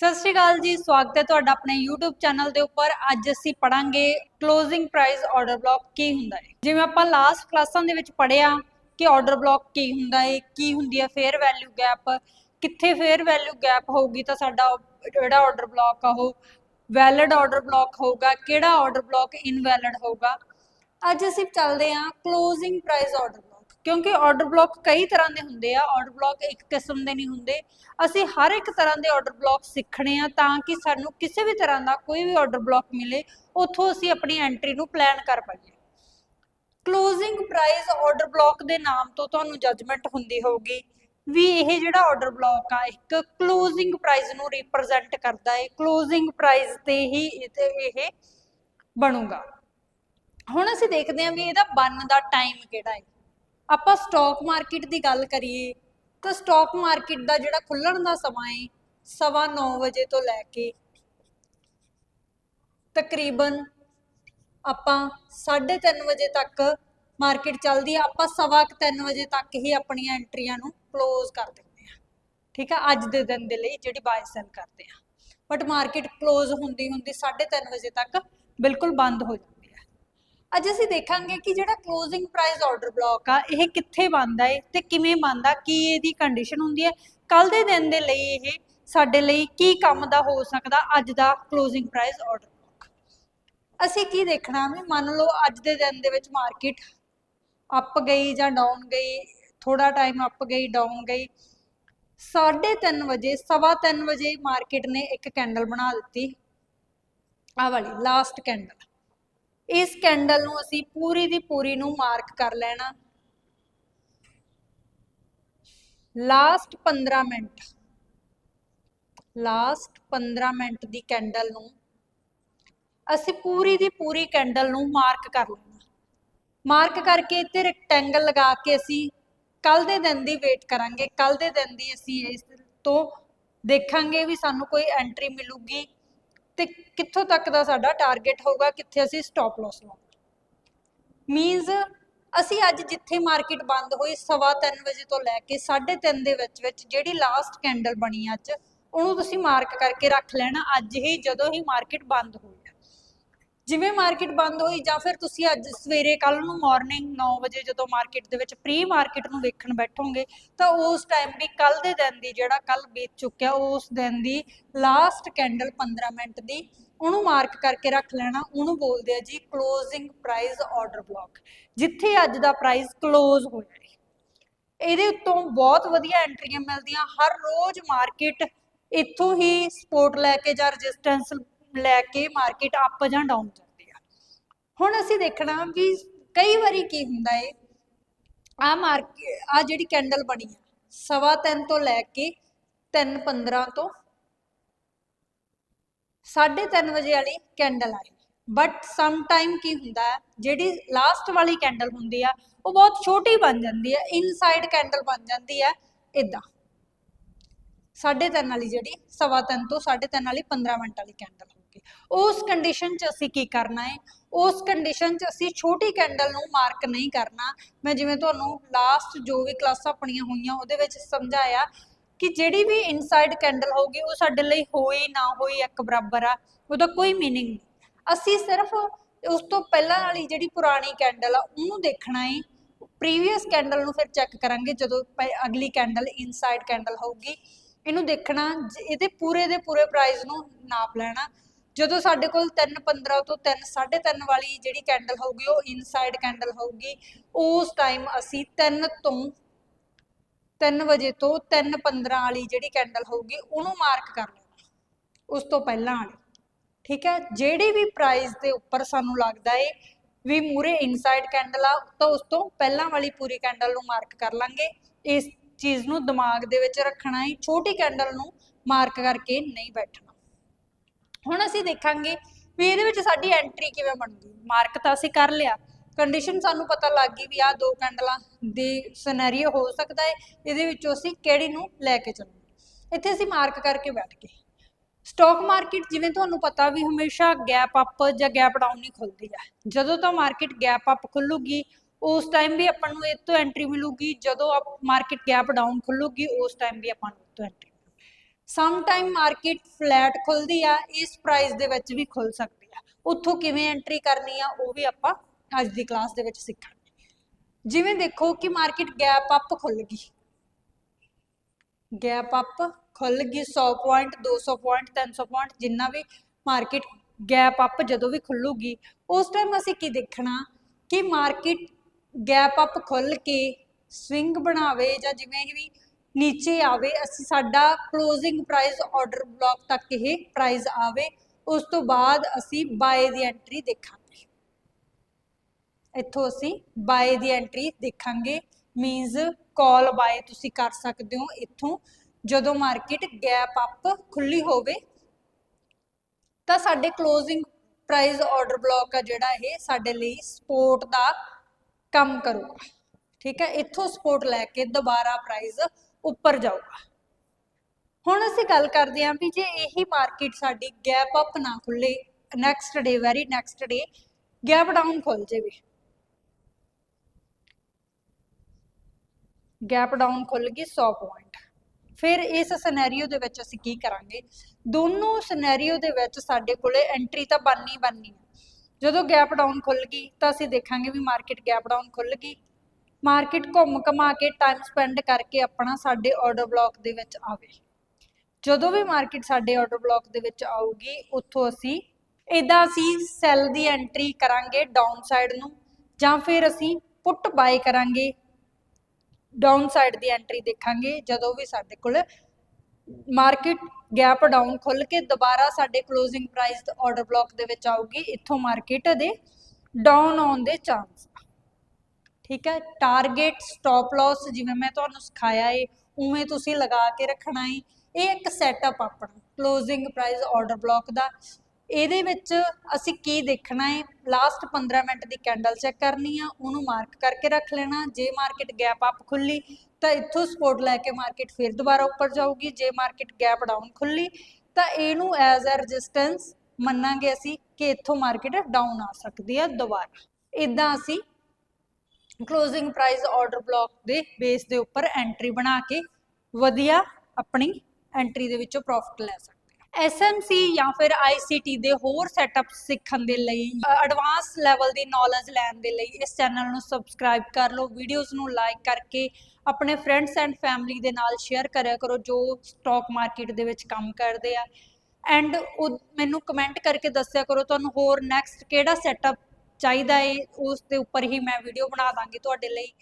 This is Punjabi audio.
ਸਤਿ ਸ਼੍ਰੀ ਅਕਾਲ ਜੀ, ਸਵਾਗਤ ਹੈ ਤੁਹਾਡਾ ਆਪਣੇ YouTube ਚੈਨਲ ਦੇ ਉੱਪਰ। ਅੱਜ ਅਸੀਂ ਪੜਾਂਗੇ ਕਲੋਜ਼ਿੰਗ ਪ੍ਰਾਈਸ ਆਰਡਰ ਬਲੌਕ ਕੀ ਹੁੰਦਾ ਹੈ। ਜਿਵੇਂ ਆਪਾਂ ਲਾਸਟ ਕਲਾਸਾਂ ਦੇ ਵਿੱਚ ਪੜਿਆ ਕਿ ਆਰਡਰ ਬਲੌਕ ਕੀ ਹੁੰਦਾ ਹੈ, ਕੀ ਹੁੰਦੀ ਹੈ ਫੇਅਰ ਵੈਲਿਊ ਗੈਪ ਕਿੱਥੇ ਫੇਅਰ ਵੈਲਿਊ ਗੈਪ ਹੋਊਗੀ ਤਾਂ ਸਾਡਾ ਜਿਹੜਾ ਆਰਡਰ ਬਲੌਕ ਆ ਉਹ ਵੈਲਿਡ ਆਰਡਰ ਬਲੌਕ ਹੋਊਗਾ, ਕਿਹੜਾ ਆਰਡਰ ਬਲੌਕ ਇਨਵੈਲਿਡ ਹੋਊਗਾ। ਅੱਜ ਅਸੀਂ ਚੱਲਦੇ ਹਾਂ ਕਲੋਜ਼ਿੰਗ ਪ੍ਰਾਈਸ ਆਰਡਰ ਬਲੌਕ ਕਿਉਂਕਿ ਆਰਡਰ ਬਲੌਕ ਕਈ ਤਰ੍ਹਾਂ ਦੇ ਹੁੰਦੇ ਆ ਆਰਡਰ ਬਲੌਕ ਇੱਕ ਕਿਸਮ ਦੇ ਨਹੀਂ ਹੁੰਦੇ। ਅਸੀਂ ਹਰ ਇੱਕ ਤਰ੍ਹਾਂ ਦੇ ਆਰਡਰ ਬਲੌਕ ਸਿੱਖਣੇ ਆ ਤਾਂ ਕਿ ਸਾਨੂੰ ਕਿਸੇ ਵੀ ਤਰ੍ਹਾਂ ਦਾ ਕੋਈ ਵੀ ਆਰਡਰ ਬਲੌਕ ਮਿਲੇ, ਉੱਥੋਂ ਅਸੀਂ ਆਪਣੀ ਐਂਟਰੀ ਨੂੰ ਪਲਾਨ ਕਰ ਪਾਈਏ। ਕਲੋਜ਼ਿੰਗ ਪ੍ਰਾਈਸ ਆਰਡਰ ਬਲੌਕ ਦੇ ਨਾਮ ਤੋਂ ਤੁਹਾਨੂੰ ਜਜਮੈਂਟ ਹੁੰਦੀ ਹੋਊਗੀ ਵੀ ਇਹ ਜਿਹੜਾ ਆਰਡਰ ਬਲੌਕ ਆ, ਇੱਕ ਕਲੋਜ਼ਿੰਗ ਪ੍ਰਾਈਸ ਨੂੰ ਰਿਪਰੈਜ਼ੈਂਟ ਕਰਦਾ ਹੈ ਕਲੋਜ਼ਿੰਗ ਪ੍ਰਾਈਸ ਤੇ ਹੀ ਇਹ ਬਣੂਗਾ। ਹੁਣ ਅਸੀਂ ਦੇਖਦੇ ਹਾਂ ਵੀ ਇਹਦਾ ਬਣਨ ਦਾ ਟਾਈਮ ਕਿਹੜਾ ਹੈ ਆਪਾਂ ਸਟਾਕ ਮਾਰਕੀਟ ਦੀ ਗੱਲ ਕਰੀਏ, ਤਾਂ ਸਟਾਕ ਮਾਰਕੀਟ ਦਾ ਜਿਹੜਾ ਖੁੱਲਣ ਦਾ ਸਮਾਂ ਹੈ ਸਵਾ 9 ਵਜੇ ਤੋਂ ਲੈ ਕੇ ਤਕਰੀਬਨ ਆਪਾਂ 3:30 ਵਜੇ ਤੱਕ ਮਾਰਕੀਟ ਚੱਲਦੀ ਆ, ਆਪਾਂ ਸਵਾ 3 ਵਜੇ ਤੱਕ ਹੀ ਆਪਣੀਆਂ ਐਂਟਰੀਆਂ ਨੂੰ ਕਲੋਜ਼ ਕਰ ਦਿੰਦੇ ਆ। ਠੀਕ ਆ, ਅੱਜ ਦੇ ਦਿਨ ਦੇ ਲਈ ਜਿਹੜੀ ਬਾਈ ਸੈਲ ਕਰਦੇ ਆ। ਬਟ ਮਾਰਕੀਟ ਕਲੋਜ਼ ਹੁੰਦੀ ਹੁੰਦੀ 3:30 ਵਜੇ ਤੱਕ ਬਿਲਕੁਲ ਬੰਦ ਹੋ ਜਾਂਦੀ ਅੱਜ ਅਸੀਂ ਦੇਖਾਂਗੇ ਕਿ ਜਿਹੜਾ ਕਲੋਜ਼ਿੰਗ ਪ੍ਰਾਈਸ ਆਰਡਰ ਬਲੌਕ ਆ, ਇਹ ਕਿੱਥੇ ਬਣਦਾ ਹੈ ਤੇ ਕਿਵੇਂ ਬਣਦਾ, ਕੀ ਇਹਦੀ ਕੰਡੀਸ਼ਨ ਹੁੰਦੀ ਹੈ ਕੱਲ ਦੇ ਦਿਨ ਦੇ ਲਈ ਇਹ ਸਾਡੇ ਲਈ ਕੀ ਕੰਮ ਦਾ ਹੋ ਸਕਦਾ, ਅੱਜ ਦਾ ਕਲੋਜ਼ਿੰਗ ਪ੍ਰਾਈਸ ਆਰਡਰ ਅਸੀਂ ਕੀ ਦੇਖਣਾ ਵੀ ਮੰਨ ਲਓ ਅੱਜ ਦੇ ਦਿਨ ਦੇ ਵਿੱਚ ਮਾਰਕੀਟ ਅਪ ਗਈ ਜਾਂ ਡਾਊਨ ਗਈ ਥੋੜਾ ਟਾਈਮ ਅਪ ਗਈ ਡਾਊਨ ਗਈ 3:30 ਵਜੇ, ਸਵਾ ਤਿੰਨ ਵਜੇ ਮਾਰਕੀਟ ਨੇ ਇੱਕ ਕੈਂਡਲ ਬਣਾ ਦਿੱਤੀ। ਆ ਵਾਲੀ ਲਾਸਟ ਕੈਂਡਲ ਇਸ ਕੈਂਡਲ ਨੂੰ ਅਸੀਂ ਪੂਰੀ ਦੀ ਪੂਰੀ ਨੂੰ ਮਾਰਕ ਕਰ ਲੈਣਾ। Last 15 minute. ਲਾਸਟ 15 ਮਿੰਟ ਦੀ ਕੈਂਡਲ ਨੂੰ ਅਸੀਂ ਪੂਰੀ ਦੀ ਪੂਰੀ ਕੈਂਡਲ ਨੂੰ ਮਾਰਕ ਕਰ ਲੈਣਾ। ਮਾਰਕ ਕਰਕੇ ਇੱਥੇ ਰੈਕਟੈਂਗਲ ਲਗਾ ਕੇ ਅਸੀਂ ਕੱਲ ਦੇ ਦਿਨ ਦੀ ਵੇਟ ਕਰਾਂਗੇ। ਕੱਲ ਦੇ ਦਿਨ ਦੀ ਅਸੀਂ ਇਸ ਤੋਂ ਦੇਖਾਂਗੇ ਵੀ ਸਾਨੂੰ ਕੋਈ ਐਂਟਰੀ ਮਿਲੂਗੀ ਤੇ ਕਿੱਥੋਂ ਤੱਕ ਦਾ ਸਾਡਾ ਟਾਰਗੇਟ ਹੋਊਗਾ, ਕਿੱਥੇ ਅਸੀਂ ਸਟਾਪ ਲਾਸ ਲਾਉਣਾ ਮੀਨਸ ਅਸੀਂ ਅੱਜ ਜਿੱਥੇ ਮਾਰਕੀਟ ਬੰਦ ਹੋਈ, ਸਵਾ ਤਿੰਨ ਵਜੇ ਤੋਂ ਲੈ ਕੇ 3:30 ਦੇ ਵਿੱਚ ਵਿੱਚ ਜਿਹੜੀ ਲਾਸਟ ਕੈਂਡਲ ਬਣੀ ਅੱਜ, ਉਹਨੂੰ ਤੁਸੀਂ ਮਾਰਕ ਕਰਕੇ ਰੱਖ ਲੈਣਾ, ਅੱਜ ਹੀ ਜਦੋਂ ਹੀ ਮਾਰਕੀਟ ਬੰਦ ਹੋਈ। ਜਿਵੇਂ ਮਾਰਕੀਟ ਬੰਦ ਹੋਈ ਜਾਂ ਫਿਰ ਤੁਸੀਂ ਅੱਜ ਸਵੇਰੇ ਕੱਲ ਨੂੰ ਮਾਰਨਿੰਗ 9 ਵਜੇ ਜਦੋਂ ਮਾਰਕੀਟ ਦੇ ਵਿੱਚ ਪ੍ਰੀ ਮਾਰਕੀਟ ਨੂੰ ਵੇਖਣ ਬੈਠੋਗੇ, ਤਾਂ ਉਸ ਟਾਈਮ ਵੀ ਕੱਲ ਦੇ ਦਿਨ ਦੀ ਜਿਹੜਾ ਕੱਲ ਬੀਤ ਚੁੱਕਿਆ, ਉਸ ਦਿਨ ਦੀ ਲਾਸਟ ਕੈਂਡਲ 15 ਮਿੰਟ ਦੀ, ਉਹਨੂੰ ਮਾਰਕ ਕਰਕੇ ਰੱਖ ਲੈਣਾ, ਉਹਨੂੰ ਬੋਲਦੇ ਆ ਜੀ ਕਲੋਜ਼ਿੰਗ ਪ੍ਰਾਈਸ ਆਰਡਰ ਬਲੌਕ ਜਿੱਥੇ ਅੱਜ ਦਾ ਪ੍ਰਾਈਸ ਕਲੋਜ਼ ਹੋਇਆ ਹੈ। ਇਹਦੇ ਉੱਤੋਂ ਬਹੁਤ ਵਧੀਆ ਐਂਟਰੀਆਂ ਮਿਲਦੀਆਂ, ਹਰ ਰੋਜ਼ ਮਾਰਕੀਟ ਇੱਥੋਂ ਹੀ ਸਪੋਰਟ ਲੈ ਕੇ ਜਾਂ ਰੈਜ਼ਿਸਟੈਂਸ ਲੈ ਕੇ ਮਾਰਕੀਟ ਅਪ ਜਾਂ ਡਾਊਨ ਜਾਂਦੀ ਆ। ਹੁਣ ਅਸੀਂ ਦੇਖਣਾ ਵੀ ਕਈ ਵਾਰੀ ਕੀ ਹੁੰਦਾ ਏ ਆ ਮਾਰਕੀਟ ਆ ਜਿਹੜੀ ਕੈਂਡਲ ਬਣੀ ਆ, ਸਵਾ ਤਿੰਨ ਤੋਂ ਲੈ ਕੇ 3:15 ਤੋਂ 3:30 ਵਜੇ ਵਾਲੀ ਕੈਂਡਲ ਆਈ। ਬਟ ਸਮ ਟਾਈਮ ਕੀ ਹੁੰਦਾ ਹੈ, ਜਿਹੜੀ ਲਾਸਟ ਵਾਲੀ ਕੈਂਡਲ ਹੁੰਦੀ ਆ, ਉਹ ਬਹੁਤ ਛੋਟੀ ਬਣ ਜਾਂਦੀ ਹੈ ਇਨਸਾਈਡ ਕੈਂਡਲ ਬਣ ਜਾਂਦੀ ਹੈ ਇਦਾਂ ਸਾਢੇ ਤਿੰਨ ਵਾਲੀ ਜਿਹੜੀ ਸਵਾ ਤਿੰਨ ਤੋਂ ਸਾਢੇ ਤਿੰਨ ਵਾਲੀ 15 ਮਿੰਟ ਵਾਲੀ ਕੈਂਡਲ ਹੋਣਗੇ ਉਸ ਕੰਡੀਸ਼ਨ 'ਚ ਅਸੀਂ ਕੀ ਕਰਨਾ ਹੈ ਉਸ ਕੰਡੀਸ਼ਨ 'ਚ ਅਸੀਂ ਛੋਟੀ ਕੈਂਡਲ ਨੂੰ ਮਾਰਕ ਨਹੀਂ ਕਰਨਾ। ਮੈਂ ਜਿਵੇਂ ਤੁਹਾਨੂੰ ਲਾਸਟ ਜੋ ਵੀ ਕਲਾਸਾਂ ਆਪਣੀਆਂ ਹੋਈਆਂ, ਉਹਦੇ ਵਿੱਚ ਸਮਝਾਇਆ ਕਿ ਜਿਹੜੀ ਵੀ ਇਨਸਾਈਡ ਕੈਂਡਲ ਹੋਗੀ ਉਹ ਸਾਡੇ ਲਈ ਹੋਈ ਨਾ ਹੋਈ ਇੱਕ ਬਰਾਬਰ ਆ, ਉਹਦਾ ਕੋਈ ਮੀਨਿੰਗ ਅਸੀਂ ਸਿਰਫ ਉਸ ਤੋਂ ਪਹਿਲਾਂ ਵਾਲੀ ਜਿਹੜੀ ਪੁਰਾਣੀ ਕੈਂਡਲ ਆ, ਉਹਨੂੰ ਦੇਖਣਾ ਹੈ ਪ੍ਰੀਵੀਅਸ ਕੈਂਡਲ ਨੂੰ ਫਿਰ ਚੈੱਕ ਕਰਾਂਗੇ ਜਦੋਂ ਅਗਲੀ ਕੈਂਡਲ ਇਨਸਾਈਡ ਕੈਂਡਲ ਹੋਊਗੀ। ਇਹਨੂੰ ਦੇਖਣਾ, ਇਹਦੇ ਪੂਰੇ ਦੇ ਪੂਰੇ ਪ੍ਰਾਈਜ਼ ਨੂੰ ਨਾਪ ਲੈਣਾ। ਜਦੋਂ ਸਾਡੇ ਕੋਲ 3.15 ਤੋਂ 3 3.5 ਵਾਲੀ ਜਿਹੜੀ ਕੈਂਡਲ ਹੋਊਗੀ, ਉਹ ਇਨਸਾਈਡ ਕੈਂਡਲ ਹੋਊਗੀ, ਉਸ ਟਾਈਮ ਅਸੀਂ 3 ਤੋਂ 3 ਵਜੇ ਤੋਂ 3.15 ਵਾਲੀ ਜਿਹੜੀ ਕੈਂਡਲ ਹੋਊਗੀ, ਉਹਨੂੰ ਮਾਰਕ ਕਰ ਲੈਣਾ। ਉਸ ਤੋਂ ਪਹਿਲਾਂ ਵਾਲੀ। ਠੀਕ ਹੈ? ਜਿਹੜੀ ਵੀ ਪ੍ਰਾਈਸ ਦੇ ਉੱਪਰ ਸਾਨੂੰ ਲੱਗਦਾ ਏ ਵੀ ਮੂਰੇ ਇਨਸਾਈਡ ਕੈਂਡਲ ਆ, ਤਾਂ ਉਸ ਤੋਂ ਪਹਿਲਾਂ ਵਾਲੀ ਪੂਰੀ ਕੈਂਡਲ ਨੂੰ ਮਾਰਕ ਕਰ ਲਾਂਗੇ। ਇਸ ਚੀਜ਼ ਨੂੰ ਦਿਮਾਗ ਦੇ ਵਿੱਚ ਰੱਖਣਾ ਹੈ ਛੋਟੀ ਕੈਂਡਲ ਨੂੰ ਮਾਰਕ ਕਰਕੇ ਨਹੀਂ ਬੈਠਣਾ। ਹੁਣ ਅਸੀਂ ਦੇਖਾਂਗੇ ਵੀ ਇਹਦੇ ਵਿੱਚ ਸਾਡੀ ਐਂਟਰੀ ਕਿਵੇਂ ਬਣੂਗੀ ਮਾਰਕ ਤਾਂ ਅਸੀਂ ਕਰ ਲਿਆ। ਕੰਡੀਸ਼ਨ ਸਾਨੂੰ ਪਤਾ ਲੱਗ ਗਈ ਵੀ ਆਹ ਦੋ ਕੈਂਡਲਾਂ ਦੇ ਸਿਨੈਰੀਓ ਹੋ ਸਕਦਾ ਹੈ। ਇਹਦੇ ਵਿੱਚੋਂ ਅਸੀਂ ਕਿਹੜੀ ਨੂੰ ਲੈ ਕੇ ਚੱਲਾਂਗੇ ਇੱਥੇ ਅਸੀਂ ਮਾਰਕ ਕਰਕੇ ਬੈਠ ਗਏ। ਸਟਾਕ ਮਾਰਕੀਟ ਜਿਵੇਂ ਤੁਹਾਨੂੰ ਪਤਾ ਵੀ ਹਮੇਸ਼ਾ ਗੈਪ ਅਪ ਜਾਂ ਗੈਪ ਡਾਊਨ ਨਹੀਂ ਖੁੱਲਦੀ ਹੈ। ਜਦੋਂ ਤਾਂ ਮਾਰਕੀਟ ਗੈਪ ਅਪ ਖੁੱਲੂਗੀ, ਉਸ ਟਾਈਮ ਵੀ ਆਪਾਂ ਨੂੰ ਇਹ ਤੋਂ ਐਂਟਰੀ ਮਿਲੂਗੀ। ਜਦੋਂ ਆਪ ਮਾਰਕੀਟ ਗੈਪ ਡਾਊਨ ਖੁੱਲੂਗੀ, ਉਸ ਟਾਈਮ ਵੀ ਆਪਾਂ ਨੂੰ ਇਹ ਤੋਂ entry some time market flat ਖੁੱਲਦੀ ਆ, ਇਸ ਪ੍ਰਾਈਸ ਦੇ ਵਿੱਚ ਵੀ ਖੁੱਲ ਸਕਦੀ ਆ। ਉੱਥੋਂ ਕਿਵੇਂ ਐਂਟਰੀ ਕਰਨੀ ਆ, ਉਹ ਵੀ ਆਪਾਂ ਅੱਜ ਦੀ ਕਲਾਸ ਦੇ ਵਿੱਚ ਸਿੱਖਾਂਗੇ। ਜਿਵੇਂ ਦੇਖੋ ਕਿ ਮਾਰਕੀਟ ਗੈਪ ਅਪ ਖੁੱਲ ਗਈ। ਗੈਪ ਅਪ ਖੁੱਲ ਗਈ 100 ਪੁਆਇੰਟ 200 ਪੁਆਇੰਟ 300 ਪੁਆਇੰਟ ਜਿੰਨਾ ਵੀ ਮਾਰਕੀਟ ਗੈਪ ਅਪ ਜਦੋਂ ਵੀ ਖੁੱਲੂਗੀ, ਉਸ ਟਾਈਮ ਅਸੀਂ ਕੀ ਦੇਖਣਾ ਕਿ ਮਾਰਕੀਟ ਗੈਪ ਅਪ ਖੁੱਲ ਕੇ ਸਵਿੰਗ ਬਣਾਵੇ ਜਾਂ ਜਿਵੇਂ ਵੀ ਨੀਚੇ ਆਵੇ, ਅਸੀਂ ਸਾਡਾ ਕਲੋਜ਼ਿੰਗ ਪ੍ਰਾਈਸ ਆਰਡਰ ਬਲੌਕ ਤੱਕ ਇਹ ਪ੍ਰਾਈਸ ਆਵੇ, ਉਸ ਤੋਂ ਬਾਅਦ ਅਸੀਂ ਬਾਏ ਦੀ ਐਂਟਰੀ ਦੇਖਾਂਗੇ। ਇੱਥੋਂ ਅਸੀਂ ਬਾਏ ਦੀ ਐਂਟਰੀ ਦੇਖਾਂਗੇ ਮੀਨਸ ਕਾਲ ਬਾਏ ਤੁਸੀਂ ਕਰ ਸਕਦੇ ਹੋ ਇੱਥੋਂ। ਜਦੋਂ ਮਾਰਕੀਟ ਗੈਪ ਅਪ ਖੁੱਲੀ ਹੋਵੇ, ਤਾਂ ਸਾਡੇ ਕਲੋਜ਼ਿੰਗ ਪ੍ਰਾਈਸ ਆਰਡਰ ਬਲੌਕ ਆ ਜਿਹੜਾ ਇਹ ਸਾਡੇ ਲਈ ਸਪੋਰਟ ਦਾ ਕੰਮ ਕਰੂਗਾ। ਠੀਕ ਹੈ, ਇੱਥੋਂ ਸਪੋਰਟ ਲੈ ਕੇ ਦੁਬਾਰਾ ਪ੍ਰਾਈਸ ਉੱਪਰ ਜਾਊਗਾ। ਹੁਣ ਅਸੀਂ ਗੱਲ ਕਰਦੇ ਹਾਂ ਵੀ ਜੇ ਇਹੀ ਮਾਰਕੀਟ ਸਾਡੀ ਗੈਪ ਅਪ ਨਾ ਖੁੱਲੇ next day very next day gap down ਖੁੱਲ ਜਾਵੇ। ਗੈਪ ਡਾਊਨ ਖੁੱਲ ਗਈ 100 ਪੁਆਇੰਟ ਫਿਰ ਇਸ ਸਿਨੈਰੀਓ ਦੇ ਵਿੱਚ ਅਸੀਂ ਕੀ ਕਰਾਂਗੇ? ਦੋਨੋਂ ਸਿਨੈਰੀਓ ਦੇ ਵਿੱਚ ਸਾਡੇ ਕੋਲੇ ਐਂਟਰੀ ਤਾਂ ਬਣਨੀ ਬਣਨੀ ਹੈ। ਜਦੋਂ ਗੈਪ ਡਾਊਨ ਖੁੱਲ ਗਈ ਤਾਂ ਅਸੀਂ ਦੇਖਾਂਗੇ ਵੀ ਮਾਰਕੀਟ ਗੈਪ ਡਾਊਨ ਖੁੱਲ ਗਈ। ਮਾਰਕੀਟ ਘੁੰਮ ਘਮਾ ਕੇ ਟਾਈਮ ਸਪੈਂਡ ਕਰਕੇ ਆਪਣਾ ਸਾਡੇ ਆਰਡਰ ਬਲੌਕ ਦੇ ਵਿੱਚ ਆਵੇ। ਜਦੋਂ ਵੀ ਮਾਰਕੀਟ ਸਾਡੇ ਆਰਡਰ ਬਲੌਕ ਦੇ ਵਿੱਚ ਆਊਗੀ, ਉੱਥੋਂ ਅਸੀਂ ਇਦਾਂ ਅਸੀਂ ਸੈਲ ਦੀ ਐਂਟਰੀ ਕਰਾਂਗੇ ਡਾਊਨ ਸਾਈਡ ਨੂੰ ਜਾਂ ਫਿਰ ਅਸੀਂ ਪੁੱਟ ਬਾਏ ਕਰਾਂਗੇ ਡਾਊਨ ਸਾਈਡ ਦੀ ਐਂਟਰੀ ਦੇਖਾਂਗੇ, ਜਦੋਂ ਵੀ ਸਾਡੇ ਕੋਲ ਮਾਰਕੀਟ ਗੈਪ ਡਾਊਨ ਖੁੱਲ ਕੇ ਦੁਬਾਰਾ ਸਾਡੇ ਕਲੋਜ਼ਿੰਗ ਪ੍ਰਾਈਸ ਆਰਡਰ ਬਲੌਕ ਦੇ ਵਿੱਚ ਆਊਗੀ, ਇੱਥੋਂ ਮਾਰਕੀਟ ਦੇ ਡਾਊਨ ਆਉਣ ਦੇ ਚਾਂਸ ਠੀਕ ਹੈ? ਟਾਰਗੇਟ ਸਟਾਪ ਲਾਸ ਜਿਵੇਂ ਮੈਂ ਤੁਹਾਨੂੰ ਸਿਖਾਇਆ ਏ, ਉਵੇਂ ਤੁਸੀਂ ਲਗਾ ਕੇ ਰੱਖਣਾ ਏ। ਇਹ ਇੱਕ ਸੈਟਅਪ ਆਪਣਾ ਕਲੋਜ਼ਿੰਗ ਪ੍ਰਾਈਸ ਆਰਡਰ ਬਲੌਕ ਦਾ। ਇਹਦੇ ਵਿੱਚ ਅਸੀਂ ਕੀ ਦੇਖਣਾ ਹੈ ਲਾਸਟ 15 ਮਿੰਟ ਦੀ ਕੈਂਡਲ ਚੈੱਕ ਕਰਨੀ ਆ, ਉਹਨੂੰ ਮਾਰਕ ਕਰਕੇ ਰੱਖ ਲੈਣਾ। ਜੇ ਮਾਰਕੀਟ ਗੈਪ ਅਪ ਖੁੱਲੀ, ਤਾਂ ਇੱਥੋਂ ਸਪੋਰਟ ਲੈ ਕੇ ਮਾਰਕੀਟ ਫਿਰ ਦੁਬਾਰਾ ਉੱਪਰ ਜਾਊਗੀ। ਜੇ ਮਾਰਕੀਟ ਗੈਪ ਡਾਊਨ ਖੁੱਲੀ, ਤਾਂ ਇਹਨੂੰ ਐਜ਼ ਅ ਰੈਜ਼ਿਸਟੈਂਸ ਮੰਨਾਂਗੇ ਅਸੀਂ ਕਿ ਇੱਥੋਂ ਮਾਰਕੀਟ ਡਾਊਨ ਆ ਸਕਦੀ ਹੈ ਦੁਬਾਰਾ। ਇਦਾਂ ਅਸੀਂ ਕਲੋਜ਼ਿੰਗ ਪ੍ਰਾਈਸ ਆਰਡਰ ਬਲੌਕ ਦੇ ਬੇਸ ਦੇ ਉੱਪਰ ਐਂਟਰੀ ਬਣਾ ਕੇ ਵਧੀਆ ਆਪਣੀ ਐਂਟਰੀ ਦੇ ਵਿੱਚੋਂ ਪ੍ਰੋਫਿਟ ਲੈ ਸਕਦੇ ਹਾਂ। ਐਸਐਮਸੀ ਜਾਂ ਫਿਰ ਆਈਸੀਟੀ ਦੇ ਹੋਰ ਸੈਟਅਪ ਸਿੱਖਣ ਦੇ ਲਈ ਐਡਵਾਂਸ ਲੈਵਲ ਦੀ ਨੌਲੇਜ ਲੈਣ ਦੇ ਲਈ ਇਸ ਚੈਨਲ ਨੂੰ ਸਬਸਕ੍ਰਾਈਬ ਕਰ ਲਓ ਵੀਡੀਓਜ਼ ਨੂੰ ਲਾਈਕ ਕਰਕੇ ਆਪਣੇ ਫਰੈਂਡਸ ਐਂਡ ਫੈਮਿਲੀ ਦੇ ਨਾਲ ਸ਼ੇਅਰ ਕਰਿਆ ਕਰੋ ਜੋ ਸਟਾਕ ਮਾਰਕੀਟ ਦੇ ਵਿੱਚ ਕੰਮ ਕਰਦੇ ਆ। ਐਂਡ ਮੈਨੂੰ ਕਮੈਂਟ ਕਰਕੇ ਦੱਸਿਆ ਕਰੋ ਤੁਹਾਨੂੰ ਹੋਰ ਨੈਕਸਟ ਕਿਹੜਾ ਸੈਟਅਪ ਚਾਹੀਦਾ ਏ ਉਸ ਦੇ ਉੱਪਰ ਹੀ ਮੈਂ ਵੀਡੀਓ ਬਣਾ ਦਾਂਗੀ ਤੁਹਾਡੇ ਲਈ।